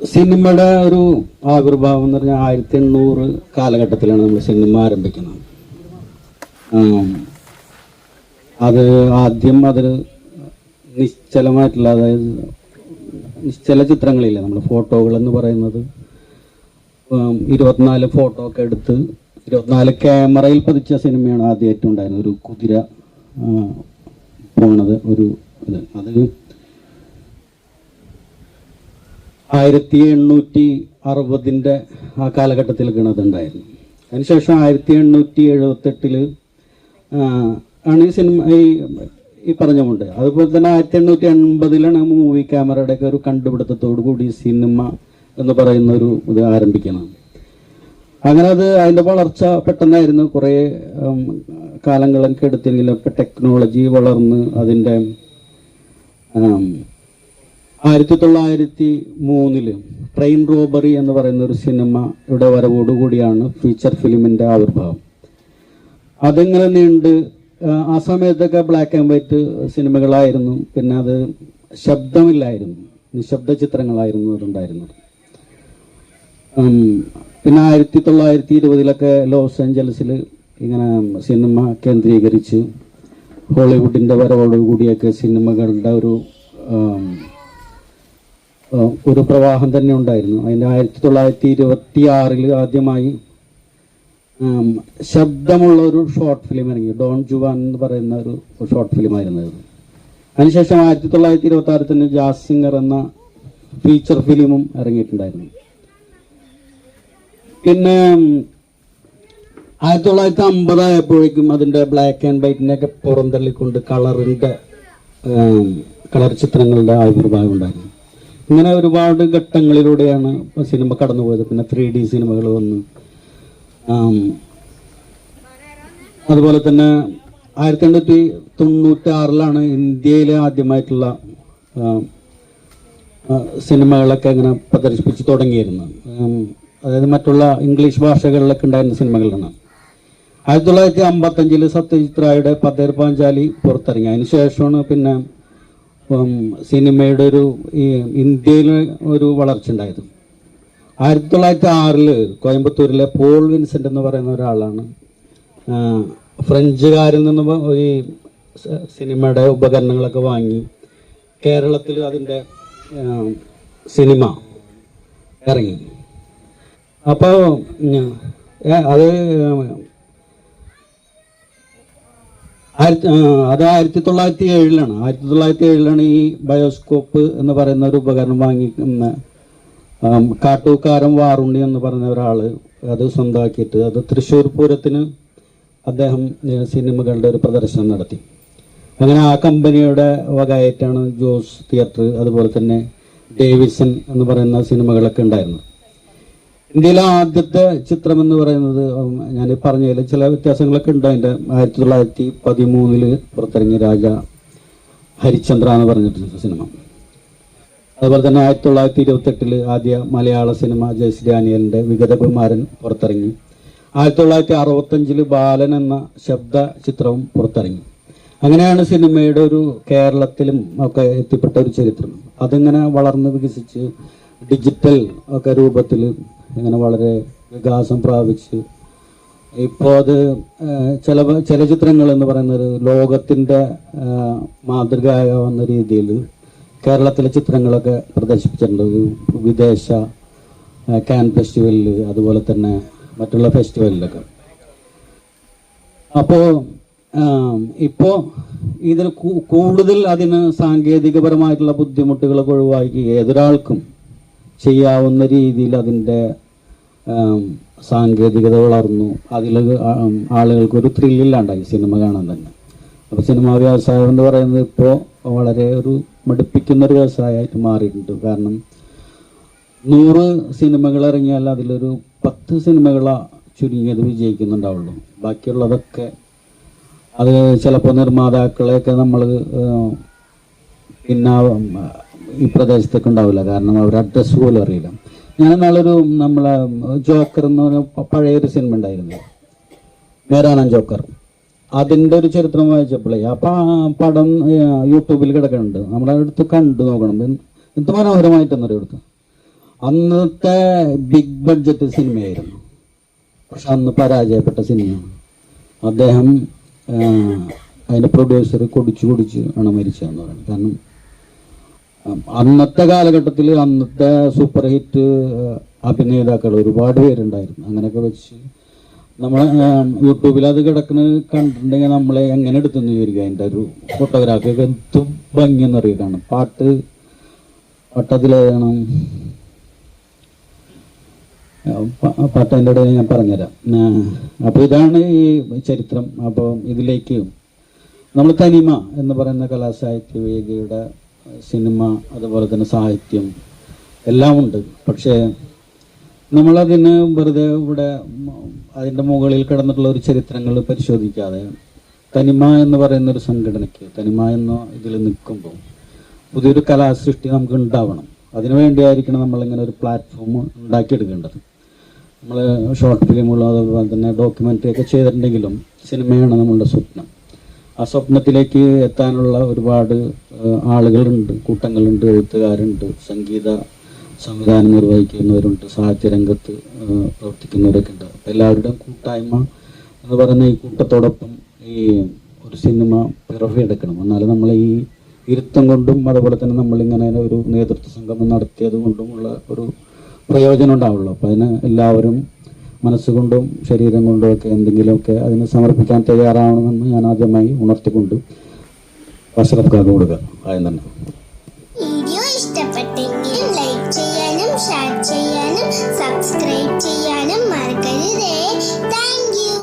സിനിമയുടെ ഒരു ആവിർഭാവം എന്ന് പറഞ്ഞാൽ ആയിരത്തി എണ്ണൂറ് കാലഘട്ടത്തിലാണ് നമ്മൾ സിനിമ ആരംഭിക്കുന്നത്. അത് ആദ്യം അതിൽ നിശ്ചലമായിട്ടുള്ള അതായത് നിശ്ചല ചിത്രങ്ങളില്ല. നമ്മൾ ഫോട്ടോകൾ എന്ന് പറയുന്നത് ഇരുപത്തിനാല് ഫോട്ടോ ഒക്കെ എടുത്ത് ഇരുപത്തിനാല് ക്യാമറയിൽ പതിച്ച സിനിമയാണ് ആദ്യമായിട്ടുണ്ടായിരുന്നത് ഒരു കുതിര പോണത് ഒരു ഇത്. അത് ആയിരത്തി എണ്ണൂറ്റി അറുപതിന്റെ ആ കാലഘട്ടത്തിൽ കിണതുണ്ടായിരുന്നു അതിനുശേഷം ആയിരത്തി എണ്ണൂറ്റി എഴുപത്തെട്ടിൽ ആണ് ഈ സിനിമ ഈ ഈ പറഞ്ഞുകൊണ്ട് അതുപോലെ തന്നെ ആയിരത്തി എണ്ണൂറ്റി എൺപതിലാണ് മൂവി ക്യാമറയുടെ ഒക്കെ ഒരു കണ്ടുപിടുത്തത്തോടു കൂടി സിനിമ എന്ന് പറയുന്ന ഒരു ഇത് ആരംഭിക്കണം. അങ്ങനെ അത് അതിന്റെ വളർച്ച പെട്ടെന്നായിരുന്നു. കുറേ കാലങ്ങളൊക്കെ എടുത്തെങ്കിലും ഇപ്പം ടെക്നോളജി വളർന്ന് അതിന്റെ ആയിരത്തി തൊള്ളായിരത്തി മൂന്നിൽ ട്രെയിൻ റോബറി എന്ന് പറയുന്ന ഒരു സിനിമ ഇവിടെ വരവോടുകൂടിയാണ് ഫീച്ചർ ഫിലിമിന്റെ ആവിർഭാവം. അതിങ്ങനെ നീണ്ട് ആ, സമയത്തൊക്കെ ബ്ലാക്ക് ആൻഡ് വൈറ്റ് സിനിമകളായിരുന്നു. പിന്നെ അത് ശബ്ദമില്ലായിരുന്നു നിശബ്ദ ചിത്രങ്ങളായിരുന്നു അതുണ്ടായിരുന്നത് പിന്നെ ആയിരത്തി തൊള്ളായിരത്തി ഇരുപതിലൊക്കെ ലോസ് ഏഞ്ചലസിൽ ഇങ്ങനെ സിനിമ കേന്ദ്രീകരിച്ച് ഹോളിവുഡിന്റെ വരവോടുകൂടിയൊക്കെ സിനിമകളുടെ ഒരു ഒരു പ്രവാഹം തന്നെ ഉണ്ടായിരുന്നു. അതിന്റെ ആയിരത്തി തൊള്ളായിരത്തി ഇരുപത്തി ആറിൽ ആദ്യമായി ശബ്ദമുള്ള ഒരു ഷോർട്ട് ഫിലിം ഇറങ്ങി. ഡോൺ ജുവാൻ എന്ന് പറയുന്ന ഒരു ഷോർട്ട് ഫിലിം ആയിരുന്നു അത്. അതിനുശേഷം ആയിരത്തി തൊള്ളായിരത്തി ഇരുപത്തി ആറിൽ തന്നെ ജാസ് സിംഗർ എന്ന ഫീച്ചർ ഫിലിമും ഇറങ്ങിയിട്ടുണ്ടായിരുന്നു. പിന്നെ ആയിരത്തി തൊള്ളായിരത്തി അമ്പതായപ്പോഴേക്കും അതിന്റെ ബ്ലാക്ക് ആൻഡ് വൈറ്റിനെയൊക്കെ പുറം പുറന്തള്ളിക്കൊണ്ട് കളറിന്റെ കളർ ചിത്രങ്ങളുടെ ആവിർഭാവം ഉണ്ടായിരുന്നു. ഇങ്ങനെ ഒരുപാട് ഘട്ടങ്ങളിലൂടെയാണ് സിനിമ കടന്നുപോയത്. പിന്നെ ത്രീ ഡി സിനിമകൾ വന്നു. അതുപോലെ തന്നെ ആയിരത്തി എണ്ണൂറ്റി തൊണ്ണൂറ്റി ആറിലാണ് ഇന്ത്യയിലെ ആദ്യമായിട്ടുള്ള സിനിമകളൊക്കെ ഇങ്ങനെ പ്രദർശിപ്പിച്ച് തുടങ്ങിയിരുന്നത്. അതായത് മറ്റുള്ള ഇംഗ്ലീഷ് ഭാഷകളിലൊക്കെ ഉണ്ടായിരുന്ന സിനിമകളാണ് ആയിരത്തി തൊള്ളായിരത്തി അമ്പത്തഞ്ചിൽ സത്യജിത് റായുടെ പതേർ പാഞ്ചാലി പുറത്തിറങ്ങി. അതിനുശേഷമാണ് പിന്നെ സിനിമയുടെ ഒരു ഇന്ത്യയിൽ ഒരു വളർച്ച ഉണ്ടായത്. ആയിരത്തി തൊള്ളായിരത്തി ആറിൽ കോയമ്പത്തൂരിലെ പോൾ വിൻസെന്റ് എന്ന് പറയുന്ന ഒരാളാണ് ഫ്രഞ്ചുകാരിൽ നിന്ന് ഈ സിനിമയുടെ ഉപകരണങ്ങളൊക്കെ വാങ്ങി കേരളത്തിൽ അതിന്റെ സിനിമ ഇറങ്ങി. അപ്പോൾ അത് അത് ആയിരത്തി തൊള്ളായിരത്തി ഏഴിലാണ് ആയിരത്തി തൊള്ളായിരത്തി ഏഴിലാണ് ഈ ബയോസ്കോപ്പ് എന്ന് പറയുന്ന ഒരു ഉപകരണം വാങ്ങിക്കുന്ന കാട്ടൂക്കാരൻ വാറുണ്ണി എന്ന് പറയുന്ന ഒരാൾ അത് സ്വന്തമാക്കിയിട്ട് അത് തൃശ്ശൂർ പൂരത്തിന് അദ്ദേഹം സിനിമകളുടെ ഒരു പ്രദർശനം നടത്തി. അങ്ങനെ ആ കമ്പനിയുടെ വകയായിട്ടാണ് ജോസ് തിയേറ്റർ അതുപോലെ തന്നെ ഡേവിസൺ എന്ന് പറയുന്ന സിനിമകളൊക്കെ ഉണ്ടായിരുന്നത്. ഇന്ത്യയിലെ ആദ്യത്തെ ചിത്രം എന്ന് പറയുന്നത് ഞാൻ പറഞ്ഞതിൽ ചില വ്യത്യാസങ്ങളൊക്കെ ഉണ്ട്. അതിന്റെ ആയിരത്തി തൊള്ളായിരത്തി പതിമൂന്നിൽ പുറത്തിറങ്ങിയ രാജ ഹരിചന്ദ്ര എന്ന് പറഞ്ഞിട്ടുള്ള സിനിമ. അതുപോലെ തന്നെ ആയിരത്തി തൊള്ളായിരത്തി ഇരുപത്തെട്ടിൽ ആദ്യ മലയാള സിനിമ ജയശ്രീ വിഗതകുമാരൻ പുറത്തിറങ്ങി. ആയിരത്തി തൊള്ളായിരത്തി അറുപത്തഞ്ചിൽ ബാലൻ എന്ന ശബ്ദ ചിത്രവും പുറത്തിറങ്ങി. അങ്ങനെയാണ് സിനിമയുടെ ഒരു കേരളത്തിലും ഒക്കെ എത്തിപ്പെട്ട ഒരു ചരിത്രം. അതിങ്ങനെ വളർന്ന് വികസിച്ച് ഡിജിറ്റൽ ഒക്കെ രൂപത്തിൽ ഇങ്ങനെ വളരെ വികാസം പ്രാപിച്ച് ഇപ്പോൾ അത് ചില ചില ചിത്രങ്ങൾ എന്ന് പറയുന്നത് ലോകത്തിന്റെ മാതൃകയാവുന്ന രീതിയിൽ കേരളത്തിലെ ചിത്രങ്ങളൊക്കെ പ്രദർശിപ്പിച്ചിട്ടുണ്ട്. വിദേശ ക്യാൻ ഫെസ്റ്റിവലിൽ അതുപോലെ തന്നെ മറ്റുള്ള ഫെസ്റ്റിവലിലൊക്കെ. അപ്പോൾ ഇപ്പോൾ ഇതിൽ കൂടുതൽ അതിന് സാങ്കേതികപരമായിട്ടുള്ള ബുദ്ധിമുട്ടുകളൊക്കെ ഒഴിവാക്കി ഏതൊരാൾക്കും ചെയ്യാവുന്ന രീതിയിൽ അതിന്റെ സാങ്കേതികത വളർന്നു. അതിൽ ആളുകൾക്ക് ഒരു ത്രില്ലില്ലാണ്ടായി സിനിമ കാണാൻ തന്നെ. അപ്പോൾ സിനിമാ വ്യവസായം എന്ന് പറയുന്നത് ഇപ്പോൾ വളരെ ഒരു മടുപ്പിക്കുന്ന ഒരു വ്യവസായമായിട്ട് മാറിയിട്ടുണ്ട്. കാരണം നൂറ് സിനിമകൾ ഇറങ്ങിയാൽ അതിലൊരു പത്ത് സിനിമകളാ ചുരുങ്ങിയത് വിജയിക്കുന്നുണ്ടാവുള്ളൂ. ബാക്കിയുള്ളതൊക്കെ അത് ചിലപ്പോൾ നിർമ്മാതാക്കളെയൊക്കെ നമ്മൾ പിന്നെ ഈ പ്രദേശത്തൊക്കെ ഉണ്ടാവില്ല. കാരണം അവർ അഡ്രസ്സ് പോലും അറിയില്ല. ഞാൻ നാളൊരു നമ്മളെ ജോക്കർ എന്ന് പറഞ്ഞ പഴയൊരു സിനിമ ഉണ്ടായിരുന്നു. മേരാനാൻ ജോക്കർ. അതിന്റെ ഒരു ചരിത്രം വായിച്ചപ്പോഴേ അപ്പം ആ പടം യൂട്യൂബിൽ കിടക്കുന്നുണ്ട്. നമ്മളടുത്ത് കണ്ടു നോക്കണം. എന്ത് മനോഹരമായിട്ട് മനോഹരമായിട്ടെന്നറിയോ എടുത്ത്? അന്നത്തെ ബിഗ് ബഡ്ജറ്റ് സിനിമയായിരുന്നു പക്ഷെ അന്ന് പരാജയപ്പെട്ട സിനിമയാണ് അദ്ദേഹം അതിന്റെ പ്രൊഡ്യൂസർ കുടിച്ചു കുടിച്ച് ആണ് മരിച്ചതെന്ന് പറയുന്നത്. കാരണം അന്നത്തെ കാലഘട്ടത്തിൽ അന്നത്തെ സൂപ്പർ ഹിറ്റ് അഭിനേതാക്കൾ ഒരുപാട് പേരുണ്ടായിരുന്നു. അങ്ങനെയൊക്കെ വെച്ച് നമ്മൾ യൂട്യൂബിൽ അത് കിടക്കുന്നത് കണ്ടിട്ടുണ്ടെങ്കിൽ നമ്മളെ എങ്ങനെ എടുത്തെന്ന് ചോദിക്കുക അതിന്റെ ഒരു ഫോട്ടോഗ്രാഫി ഒക്കെ എന്തും ഭംഗിയെന്നറിയ അറിയിക്കാണ് പാട്ട് പട്ടത്തിലേതാണ് പാട്ടതിന്റെ ഇടയിൽ ഞാൻ പറഞ്ഞുതരാം. അപ്പോൾ ഇതാണ് ഈ ചരിത്രം. അപ്പോൾ ഇതിലേക്ക് നമ്മൾ തനിമ എന്ന് പറയുന്ന കലാസാഹിത്യ വേദിയുടെ സിനിമ അതുപോലെ തന്നെ സാഹിത്യം എല്ലാം ഉണ്ട്. പക്ഷേ നമ്മളതിന് വെറുതെ ഇവിടെ അതിന്റെ മുകളിൽ കിടന്നിട്ടുള്ള ഒരു ചരിത്രങ്ങൾ പരിശോധിക്കാതെ തനിമ എന്ന് പറയുന്ന ഒരു സംഘടനയ്ക്ക് തനിമ എന്ന ഇതിൽ നിൽക്കുമ്പോൾ പുതിയൊരു കലാസൃഷ്ടി നമുക്ക് ഉണ്ടാവണം. അതിനു വേണ്ടിയായിരിക്കണം നമ്മളിങ്ങനെ ഒരു പ്ലാറ്റ്ഫോം ഉണ്ടാക്കിയെടുക്കേണ്ടത്. നമ്മൾ ഷോർട്ട് ഫിലിമുകളും അതുപോലെ തന്നെ ഡോക്യുമെന്ററി ഒക്കെ ചെയ്തിട്ടുണ്ടെങ്കിലും സിനിമയാണ് നമ്മളുടെ സ്വപ്നം. ആ സ്വപ്നത്തിലേക്ക് എത്താനുള്ള ഒരുപാട് ആളുകളുണ്ട് കൂട്ടങ്ങളുണ്ട് എഴുത്തുകാരുണ്ട് സംഗീത സംവിധാനം നിർവഹിക്കുന്നവരുണ്ട് സാഹിത്യരംഗത്ത് രംഗത്ത് പ്രവർത്തിക്കുന്നവരൊക്കെ ഉണ്ട്. അപ്പം എല്ലാവരുടെയും കൂട്ടായ്മ എന്ന് പറയുന്ന ഈ കൂട്ടത്തോടൊപ്പം ഈ ഒരു സിനിമ പിറവിയെടുക്കണം. എന്നാലും നമ്മൾ ഈ ഇരുത്തം കൊണ്ടും അതുപോലെ തന്നെ നമ്മളിങ്ങനെ ഒരു നേതൃത്വ സംഗമം നടത്തിയത് കൊണ്ടുമുള്ള ഒരു പ്രയോജനം ഉണ്ടാവുള്ളൂ. അപ്പം അതിന് എല്ലാവരും മനസ്സുകൊണ്ടും ശരീരം കൊണ്ടും ഒക്കെ എന്തെങ്കിലുമൊക്കെ അതിന് സമർപ്പിക്കാൻ തയ്യാറാവണമെന്ന് ഞാൻ ആദ്യമായി ഉണർത്തിക്കൊണ്ട് അഷ്റഫ് ആദ്യം തന്നെ.